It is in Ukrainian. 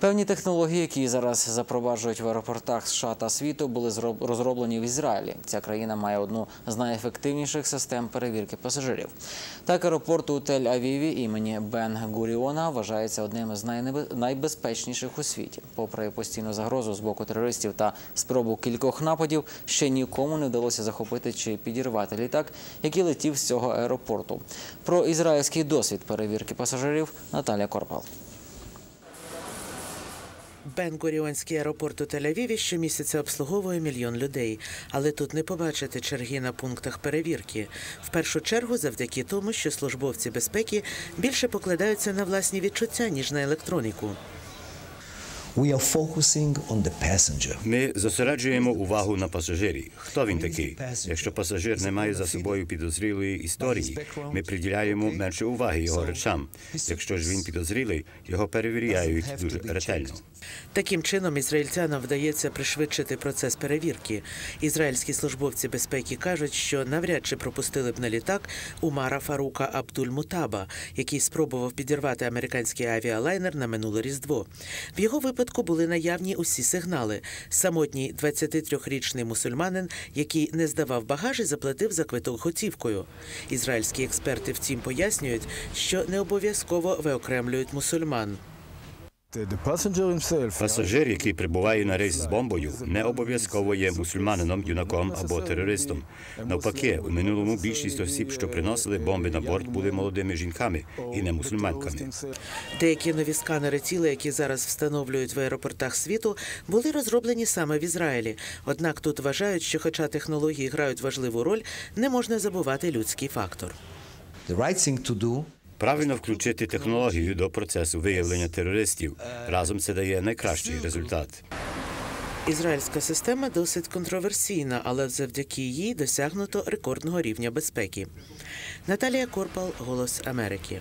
Певні технології, які зараз запроваджують в аеропортах США та світу, були зроб- розроблені в Ізраїлі. Ця країна має одну з найефективніших систем перевірки пасажирів. Так, аеропорт у Тель-Авіві імені Бен Гуріона вважається одним з найнебе- найбезпечніших у світі. Попри постійну загрозу з боку терористів та спробу кількох нападів, ще нікому не вдалося захопити чи підірвати літак, який летів з цього аеропорту. Про ізраїльський досвід перевірки пасажирів Наталя Корпал. Бен-Гуріонський аеропорт у Тель-Авіві щомісяця обслуговує мільйон людей, але тут не побачити черги на пунктах перевірки. В першу чергу завдяки тому, що службовці безпеки більше покладаються на власні відчуття ніж на електроніку. Ми зосереджуємо увагу на пасажирі. Хто він такий? Якщо пасажир не має за собою підозрілої історії, ми приділяємо менше уваги його речам. Якщо ж він підозрілий, його перевіряють дуже ретельно. Таким чином, ізраїльтянам вдається пришвидшити процес перевірки. Ізраїльські службовці безпеки кажуть, що навряд чи пропустили б на літак Умара Фарука Абдуль-Мутаба, який спробував підірвати американський авіалайнер на минуле різдво. В його випадку були наявні усі сигнали. Самотній 23-річний мусульманин, який не здавав багаж і заплатив за квиток готівкою. Ізраїльські експерти втім пояснюють, що не обов'язково виокремлюють мусульман. Пасажир, який прибуває на рейс з бомбою, не обов'язково є мусульманином, юнаком або терористом. Навпаки, у минулому більшість осіб, що приносили бомби на борт, були молодими жінками і не мусульманками. Деякі нові сканери тіла, які зараз встановлюють в аеропортах світу, були розроблені саме в Ізраїлі. Однак тут вважають, що, хоча технології грають важливу роль, не можна забувати людський фактор. Правильно включити технологію до процесу виявлення терористів. Разом це дає найкращий результат. Ізраїльська система досить контроверсійна, але завдяки їй досягнуто рекордного рівня безпеки. Наталія Корпал, Голос Америки.